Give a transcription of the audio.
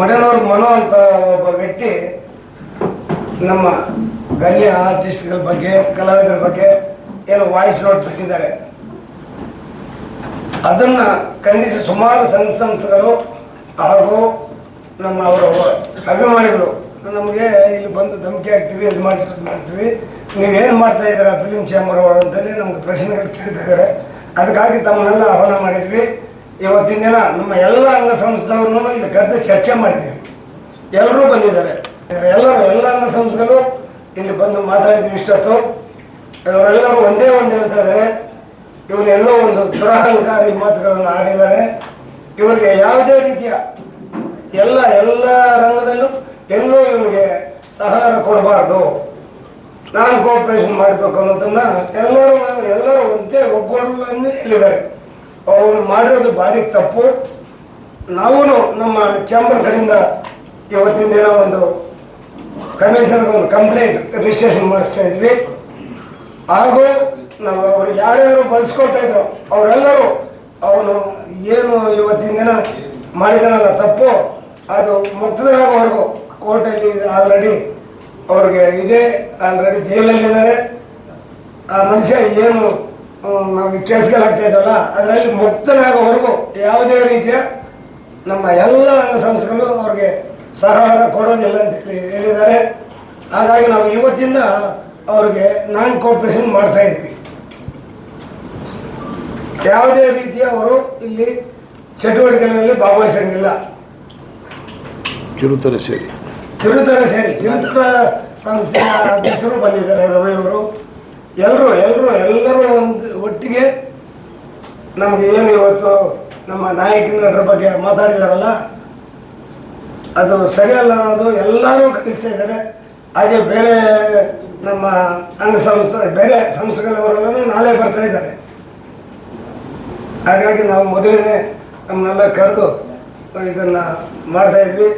ಮಡನವ್ರ ಮನೋ ಅಂತ ಒಬ್ಬ ವ್ಯಕ್ತಿ ನಮ್ಮ ಗಣ್ಯ ಆರ್ಟಿಸ್ಟ್ಗಳ ಬಗ್ಗೆ, ಕಲಾವಿದರ ಬಗ್ಗೆ ಏನು ವಾಯ್ಸ್ ನೋಟ್ ಬಿಟ್ಟಿದ್ದಾರೆ. ಅದನ್ನ ಖಂಡಿಸಿ ಸುಮಾರು ಸಂಘ ಸಂಸ್ಥೆಗಳು ಹಾಗೂ ನಮ್ಮ ಅವರ ಅಭಿಮಾನಿಗಳು ನಮಗೆ ಇಲ್ಲಿ ಬಂದು ಧಮಕಿ ಹಾಕ್ತೀವಿ ಇದು ಮಾಡ್ತೀವಿ ಮಾಡ್ತೀವಿ. ನೀವೇನು ಮಾಡ್ತಾ ಇದ್ದೀರಾ ಫಿಲಿಮ್ ಚೇಂಬರ್ ಅವರು ಅಂತೇಳಿ ನಮ್ಗೆ ಪ್ರಶ್ನೆಗಳು ಕೇಳ್ತಾ ಇದ್ದಾರೆ. ಅದಕ್ಕಾಗಿ ತಮ್ಮನ್ನೆಲ್ಲ ಆಹ್ವಾನ ಮಾಡಿದ್ವಿ. ಇವತ್ತಿನ ದಿನ ನಮ್ಮ ಎಲ್ಲ ಅಂಗ ಸಂಸ್ಥೆಯವ್ರನ್ನೂ ಇಲ್ಲಿ ಕರೆದು ಚರ್ಚೆ ಮಾಡಿದ್ದೀವಿ. ಎಲ್ಲರೂ ಬಂದಿದ್ದಾರೆ. ಎಲ್ಲರೂ ಎಲ್ಲ ಅಂಗ ಸಂಸ್ಥೆಗಳು ಇಲ್ಲಿ ಬಂದು ಮಾತಾಡಿದ್ವಿ ಇಷ್ಟೊತ್ತು. ಇವರೆಲ್ಲರೂ ಒಂದೇ ಒಂದು ಹೇಳ್ತಾರೆ ಇವರೆಲ್ಲೋ ಒಂದು ದುರಹಂಕಾರಿ ಮಾತುಗಳನ್ನು ಆಡಿದ್ದಾರೆ. ಇವರಿಗೆ ಯಾವುದೇ ರೀತಿಯ ಎಲ್ಲ ಎಲ್ಲ ರಂಗದಲ್ಲೂ ಎಲ್ಲೂ ಇವರಿಗೆ ಸಹಾಯ ಕೊಡಬಾರ್ದು. ನಾನು ಕೋಆಪರೇಷನ್ ಮಾಡಬೇಕು ಅನ್ನೋದನ್ನ ಎಲ್ಲರೂ ಎಲ್ಲರೂ ಒಂದೇ ಒಗ್ಗೂಡಲನ್ನೇ ಅವನು ಮಾಡಿರೋದು ಭಾರಿ ತಪ್ಪು. ನಾವು ನಮ್ಮ ಚೇಂಬರ್ ಕಡೆಯಿಂದ ಇವತ್ತಿನ ದಿನ ಒಂದು ಕಮಿಷನ್ಗೆ ಒಂದು ಕಂಪ್ಲೇಂಟ್ ರಿಜಿಸ್ಟ್ರೇಷನ್ ಮಾಡಿಸ್ತಾ ಇದ್ವಿ. ಹಾಗೂ ನಾವು ಅವರು ಯಾರ್ಯಾರು ಬಳಸ್ಕೊಳ್ತಾ ಇದ್ರು, ಅವರೆಲ್ಲರೂ ಅವನು ಏನು ಇವತ್ತಿನ ದಿನ ಮಾಡಿದನಲ್ಲ ತಪ್ಪು, ಅದು ಮುಕ್ತರಾಗೋವರೆಗೂ ಕೋರ್ಟಲ್ಲಿ ಆಲ್ರೆಡಿ ಅವ್ರಿಗೆ ಇದೆ, ಆಲ್ರೆಡಿ ಜೈಲಲ್ಲಿದ್ದಾರೆ ಆ ಮನುಷ್ಯ ಏನು ನಾವು ಕೆಲಸಗಳಾಗ್ತಾ ಇದಲ್ಲ ಅದರಲ್ಲಿ ಮುಕ್ತನಾಗೋವರೆಗೂ ಯಾವುದೇ ರೀತಿಯ ನಮ್ಮ ಎಲ್ಲ ಸಂಸ್ಥೆಗಳು ಅವ್ರಿಗೆ ಸಹಕಾರ ಕೊಡೋದಿಲ್ಲ ಅಂತ ಹೇಳಿ ಹೇಳಿದ್ದಾರೆ. ಹಾಗಾಗಿ ನಾವು ಇವತ್ತಿಂದ ಅವ್ರಿಗೆ ನಾನ್ ಕೋಪರೇಷನ್ ಮಾಡ್ತಾ ಇದ್ವಿ ಯಾವುದೇ ರೀತಿಯ ಅವರು ಇಲ್ಲಿ ಚಟುವಟಿಕೆಗಳಲ್ಲಿ ಭಾಗವಹಿಸಂಗಿಲ್ಲ. ಕಿರುತರ ಸೇರಿ. ಕಿರುತರ ಸೇರಿ ಕಿರುತರ ಸಂಸ್ಥೆಯ ಅಧ್ಯಕ್ಷರು ಬಂದಿದ್ದಾರೆ ರವಿ ಅವರು. ಎಲ್ಲರೂ ಎಲ್ಲರೂ ಎಲ್ಲರೂ ಒಂದು ಒಟ್ಟಿಗೆ ನಮಗೆ ಏನು ಇವತ್ತು ನಮ್ಮ ನಾಯಕ ನಟರ ಬಗ್ಗೆ ಮಾತಾಡಿದಾರಲ್ಲ, ಅದು ಸರಿಯಲ್ಲ ಅನ್ನೋದು ಎಲ್ಲರೂ ಖಂಡಿಸ್ತಾ ಇದ್ದಾರೆ. ಹಾಗೆ ಬೇರೆ ನಮ್ಮ ಅಂಗ ಸಂಸ್ಥೆ, ಬೇರೆ ಸಂಸ್ಥೆಗಳವರೆಲ್ಲರೂ ನಾಳೆ ಬರ್ತಾ ಇದ್ದಾರೆ. ಹಾಗಾಗಿ ನಾವು ಮೊದಲನೇ ನಮ್ಮನ್ನೆಲ್ಲ ಕರೆದು ಇದನ್ನು ಮಾಡ್ತಾ ಇದ್ವಿ.